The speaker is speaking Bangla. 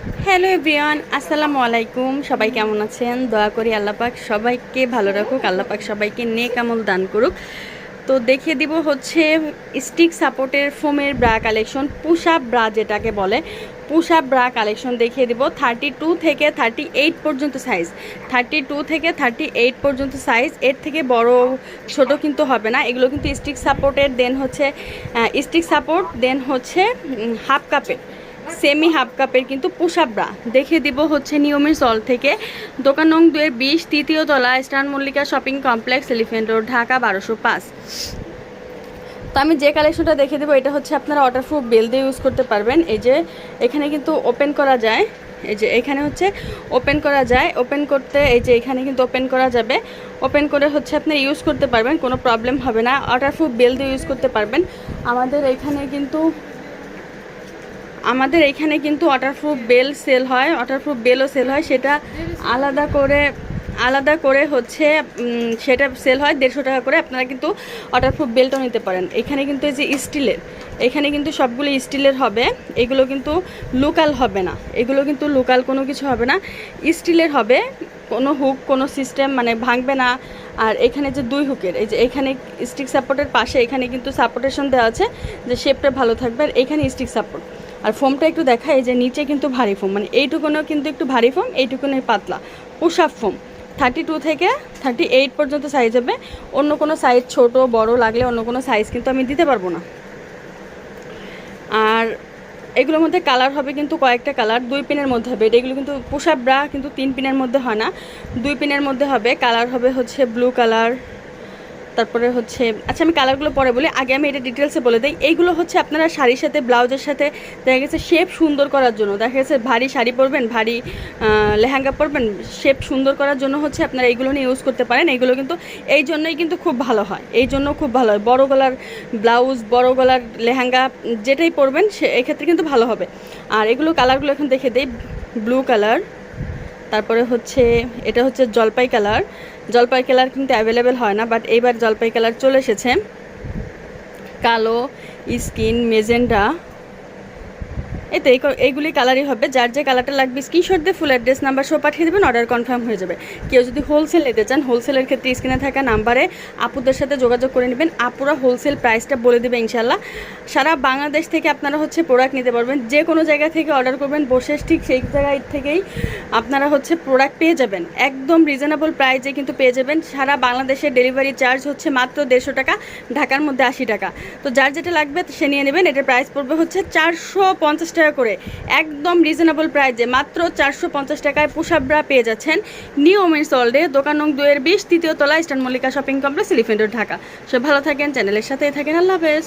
হ্যালো এভরিওয়ান, আসসালামু আলাইকুম। সবাই কেমন আছেন? দয়া করি আল্লাপাক সবাইকে ভালো রাখুক, আল্লাপাক সবাইকে নেক আমল দান করুক। তো দেখিয়ে দিব হচ্ছে স্টিক সাপোর্টের ফোমের ব্রা কালেকশন আপ ব্রা যেটাকে বলে। আপ ব্রা কালেকশন দেখিয়ে দিব, থার্টি টু থেকে থার্টি এইট পর্যন্ত সাইজ থার্টি টু থেকে থার্টি এইট পর্যন্ত সাইজ এর থেকে বড়, ছোট কিন্তু হবে না। এগুলো কিন্তু স্টিক সাপোর্টের দেন হচ্ছে স্টিক সাপোর্ট দেন হচ্ছে হাফ কাপের সেমি হাফ কাপের কিন্তু পোশাক ব্রা দেখে দিব হচ্ছে নিয়মের সল থেকে। দোকান নং দুয়ের বিশ, তৃতীয় তলা, Eastern Mallika shopping complex Elephant road, Dhaka বারোশো পাঁচ। তো আমি যে কালেকশনটা দেখে দেবো, এটা হচ্ছে আপনারা ওয়াটারপ্রুফ বেল দিয়ে ইউজ করতে পারবেন। এই যে এখানে কিন্তু ওপেন করা যায়। এই যে এখানে হচ্ছে ওপেন করা যায়। ওপেন করতে এই যে এখানে কিন্তু ওপেন করা যাবে। ওপেন করে হচ্ছে আপনি ইউজ করতে পারবেন, কোনো প্রবলেম হবে না। ওয়াটারপ্রুফ বেল দিয়ে ইউজ করতে পারবেন। আমাদের এখানে কিন্তু আমাদের এখানে কিন্তু ওয়াটারপ্রুফ বেল সেল হয় ওয়াটারপ্রুফ বেলও সেল হয়। সেটা আলাদা করে আলাদা করে হচ্ছে সেটা সেল হয় দেড়শো টাকা করে। আপনারা কিন্তু ওয়াটারপ্রুফ বেলটাও নিতে পারেন। এখানে কিন্তু এই যে স্টিলের এখানে কিন্তু সবগুলো স্টিলের হবে। এগুলো কিন্তু লোকাল হবে না। এগুলো কিন্তু লোকাল কোনো কিছু হবে না। স্টিলের হবে, কোনো হুক কোনো সিস্টেম মানে ভাঙবে না। আর এখানে যে দুই হুকের এই যে এখানে স্টিক সাপোর্টের পাশে এখানে কিন্তু সাপোর্টেশন দেওয়া আছে যে শেপটা ভালো থাকবে। আর এখানে স্টিক সাপোর্ট আর ফোমটা একটু দেখায় যে নিচে কিন্তু ভারী ফোম মানে এইটুকুনও কিন্তু একটু ভারী ফোম, এইটুকুনো পাতলা। Push up foam thirty two থেকে থার্টি এইট পর্যন্ত সাইজ হবে। অন্য কোনো সাইজ ছোট, বড় লাগলে অন্য কোনো সাইজ কিন্তু আমি দিতে পারব না। আর এগুলোর মধ্যে কালার হবে কিন্তু কয়েকটা কালার দুই পিনের মধ্যে হবে। এটা এগুলো কিন্তু পোশাক ব্রা কিন্তু তিন পিনের মধ্যে হয় না। দুই পিনের মধ্যে হবে কালার হবে হচ্ছে ব্লু কালার তারপরে হচ্ছে আচ্ছা আমি কালারগুলো পরে বলি, আগে আমি এটা ডিটেলসে বলে দিই। এইগুলো হচ্ছে আপনারা শাড়ির সাথে, ব্লাউজের সাথে, দেখা গেছে শেপ সুন্দর করার জন্য। দেখা গেছে ভারী শাড়ি পরবেন, ভারী লেহেঙ্গা পরবেন শেপ সুন্দর করার জন্য হচ্ছে আপনারা এইগুলো নিয়ে ইউজ করতে পারেন। এইগুলো কিন্তু, এই জন্যই কিন্তু খুব ভালো হয়। এই জন্য খুব ভালো হয়। বড় গলার ব্লাউজ, বড় গলার লেহেঙ্গা, যেটাই পরবেন, সে, এক্ষেত্রে কিন্তু ভালো হবে। আর এগুলো কালারগুলো এখন দেখে দিই ব্লু কালার তারপরে হচ্ছে, এটা হচ্ছে জলপাই কালার। জলপাই কালার কিন্তু অ্যাভেলেবেল হয় না বাট এইবার জলপাই কালার চলে এসেছে। কালো স্কিন মেজেন্ডা এই তো এইগুলি কালারই হবে। যার যে কালারটা লাগবে স্ক্রিনশট দিয়ে ফুল অ্যাড্রেস নাম্বার সহ পাঠিয়ে দেবেন অর্ডার কনফার্ম হয়ে যাবে। কেউ যদি হোলসেল নিতে চান হোলসেলের ক্ষেত্রে স্ক্রিনে থাকা নাম্বারে আপুদের সাথে যোগাযোগ করে নেবেন। আপুরা হোলসেল প্রাইসটা বলে দেবে ইনশাল্লাহ সারা বাংলাদেশ থেকে আপনারা হচ্ছে প্রোডাক্ট নিতে পারবেন। যে কোনো জায়গা থেকে অর্ডার করবেন, বসে ঠিক সেই জায়গায় থেকেই আপনারা হচ্ছে প্রোডাক্ট পেয়ে যাবেন। একদম রিজনেবল প্রাইসে কিন্তু পেয়ে যাবেন। সারা বাংলাদেশের ডেলিভারি চার্জ হচ্ছে মাত্র দেড়শো টাকা, ঢাকার মধ্যে আশি টাকা। তো যার যেটা লাগবে সে নিয়ে নেবেন। এটার প্রাইস পড়বে হচ্ছে চারশো পঞ্চাশ টাকা। করে একদম রিজনেবল প্রাইসে মাত্র চারশো পঞ্চাশ টাকায় পোশাবরা পেয়ে যাচ্ছেন নিউ ওমেন্স ওয়ার্ল্ডে দোকান নং দুয়ের বিশ, তৃতীয় তলা Eastern Mallika shopping complex Elephant Dhaka সব ভালো থাকেন চ্যানেলের সাথেই থাকেন। আল্লাহ হাফেজ।